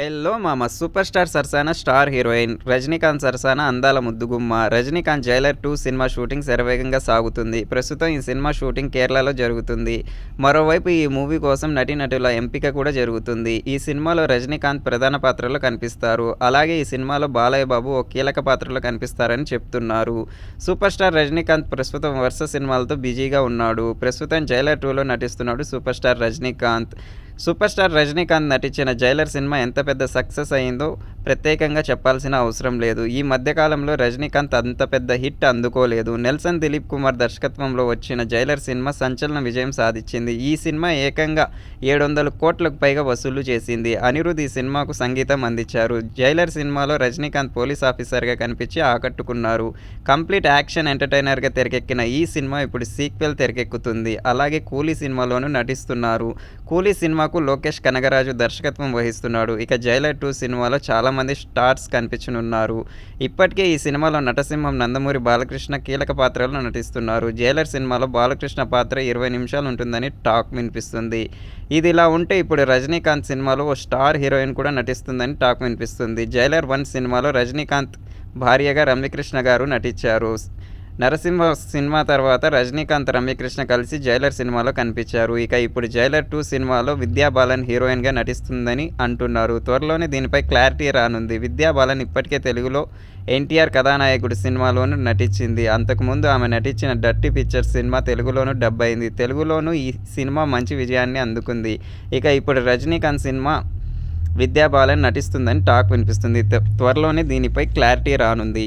Hello మామ super star సరసాన star heroine Rajinikanth సరసాన అందాల ముద్దుగుమ్మ Rajinikanth Jailer two cinema shooting శరవేగంగా సాగుతుంది. ప్రస్తుతం ఈ సినిమా షూటింగ్ కేరళలో జరుగుతుంది. మరోవైపు ఈ మూవీ కోసం నటీనటుల ఎంపిక కూడా జరుగుతుంది. ఈ సినిమాలో రజనీకాంత్ ప్రధాన పాత్రలో కనిపిస్తారు. అలాగే ఈ సినిమాలో బాలయ్య బాబు ఒక కీలక పాత్రలో కనిపిస్తారని చెప్తున్నారు. సూపర్ స్టార్ రజనీకాంత్ ప్రస్తుతం వరుస సినిమాలతో బిజీగా ఉన్నాడు. ప్రస్తుతం జైలర్ టూలో నటిస్తున్నాడు super star Rajinikanth. Super star Rajinikanth నటించిన జైలర్ సినిమా ఎంత పెద్ద సక్సెస్ అయిందో ప్రత్యేకంగా చెప్పాల్సిన అవసరం లేదు. ఈ మధ్యకాలంలో రజనీకాంత్ అంత పెద్ద హిట్ అందుకోలేదు. నెల్సన్ దిలీప్ కుమార్ దర్శకత్వంలో వచ్చిన జైలర్ సినిమా సంచలన విజయం సాధించింది. ఈ సినిమా ఏకంగా ఏడు వందల కోట్లకు పైగా వసూలు చేసింది. అనిరుద్ ఈ సినిమాకు సంగీతం అందించారు. జైలర్ సినిమాలో రజనీకాంత్ పోలీస్ ఆఫీసర్గా కనిపించి ఆకట్టుకున్నారు. కంప్లీట్ యాక్షన్ ఎంటర్టైనర్గా తెరకెక్కిన ఈ సినిమా ఇప్పుడు సీక్వెల్ తెరకెక్కుతుంది. అలాగే కూలీ సినిమాలోనూ నటిస్తున్నారు. కూలీ సినిమాకు లోకేష్ కనగరాజు దర్శకత్వం వహిస్తున్నాడు. ఇక జైలర్ టూ సినిమాలో చాలా చాలామంది స్టార్స్ కనిపించనున్నారు. ఇప్పటికే ఈ సినిమాలో నటసింహం నందమూరి బాలకృష్ణ కీలక పాత్రలో నటిస్తున్నారు. జైలర్ సినిమాలో బాలకృష్ణ పాత్ర ఇరవై నిమిషాలు ఉంటుందని టాక్ వినిపిస్తుంది. ఇది ఇలా ఉంటే ఇప్పుడు రజనీకాంత్ సినిమాలో ఓ స్టార్ హీరోయిన్ కూడా నటిస్తుందని టాక్ వినిపిస్తుంది. జైలర్ వన్ సినిమాలో రజనీకాంత్ భార్యగా రమ్యకృష్ణ గారు నటించారు. నరసింహ సినిమా తర్వాత రజనీకాంత్ రమ్యకృష్ణ కలిసి జైలర్ సినిమాలో కనిపించారు. ఇక ఇప్పుడు జైలర్ టూ సినిమాలో విద్యా బాలన్ హీరోయిన్గా నటిస్తుందని అంటున్నారు. త్వరలోనే దీనిపై క్లారిటీ రానుంది. విద్యా బాలన్ ఇప్పటికే తెలుగులో ఎన్టీఆర్ కథానాయకుడు సినిమాలోనూ నటించింది. అంతకుముందు ఆమె నటించిన డర్టీ పిక్చర్ సినిమా తెలుగులోనూ డబ్ అయింది తెలుగులోనూ ఈ సినిమా మంచి విజయాన్ని అందుకుంది. ఇక ఇప్పుడు రజనీకాంత్ సినిమా విద్యా బాలన్ నటిస్తుందని టాక్ వినిపిస్తుంది. త్వరలోనే దీనిపై క్లారిటీ రానుంది.